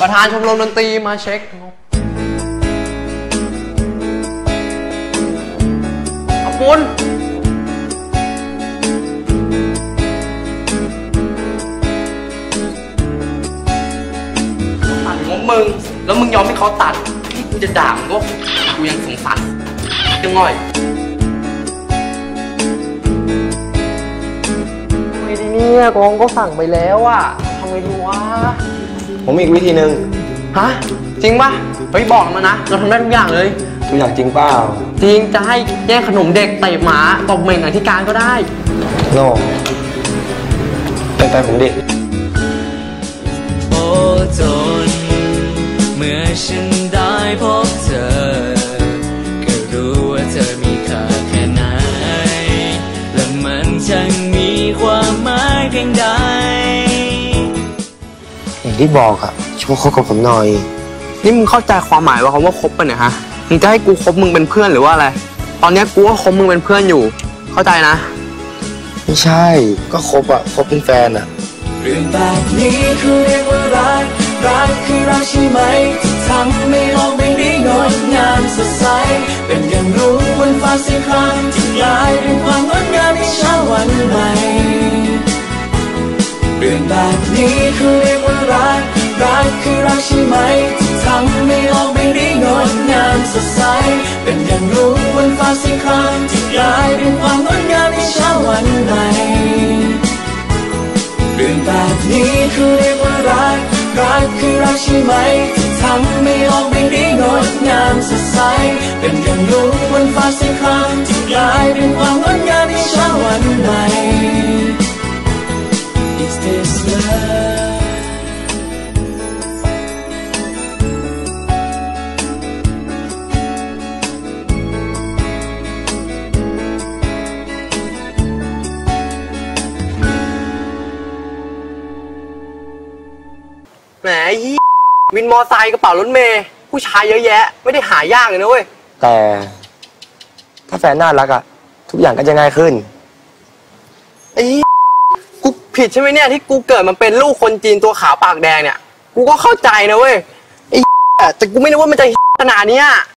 ประธานชมรมดนตรีมาเช็คงบเอาปุณตัดงบมึง แล้วมึงยอมให้เขาตัด ที่กูจะด่ามึงก็กูยังสงสารยังง่อยไม่ดีเนี่ยกองก็สั่งไปแล้วอะทำไงดีวะ ผมมีอีกวิธีหนึ่งฮะจริงปะเฮ้ยบอกมานะ เราทำได้ทุกอย่างเลยตัวอย่างจริงเปล่าจริงจะให้แย่งขนมเด็กเตะหมาตบเหม่งอธิการก็ได้โน่เป็นแฟนผมดิโอ้จนเมื่อฉันได้พบเธอก็รู้ว่าเธอมีค่าแค่ไหนและมันช่างมีความหมายเพียงใด อย่างที่บอกอะช่วยคบกับผมหน่อย นี่มึงเข้าใจความหมายว่าคำว่าคบปะเนี่ยฮะ มึงจะให้กูคบมึงเป็นเพื่อนหรือว่าอะไร ตอนเนี้ยกูก็คบมึงเป็นเพื่อนอยู่ เข้าใจนะ ไม่ใช่ ก็คบอะคบเป็นแฟนอะเรื่องแบบนี้คือเรียกว่ารักรักคือรักใช่ไหมที่ทำให้โลกใบนี้งดงามสดใส เป็นอย่างรู้บนฟ้าสีครามที่กลายเป็นความงดงามในเช้าวันใหม่ เรื่องแบบนี้คือเรียกว่ารัก รักคือรักใช่ไหมที่ทำให้โลกใบนี้งดงามสดใส เป็นอย่างรู้บนฟ้าสีครามที่กลายเป็นความงดงามในเช้าวันใหม่เรื่องแบบนี้คือเรียกว่ารัก รักคือรักใช่ไหมที่ทำให้โลกใบนี้งดงามสดใส เป็นอย่างรู้บนฟ้าสีครามที่กลายเป็นความงดงามในเช้าวันใหม่ แหมยี่วินมอไซค์กระเป๋ารถเมย์ผู้ชายเยอะแยะ ไม่ได้หายากเลยนะเว้ย แต่ ถ้าแฟนน่ารักอะทุกอย่างก็จะง่ายขึ้น ไอ้กูผิดใช่ไหมเนี่ยที่กูเกิดมาเป็นลูกคนจีนตัวขาวปากแดงเนี่ย กูก็เข้าใจนะเว้ยไอ้แต่กูไม่นึกว่ามันจะขนาดเนี้ย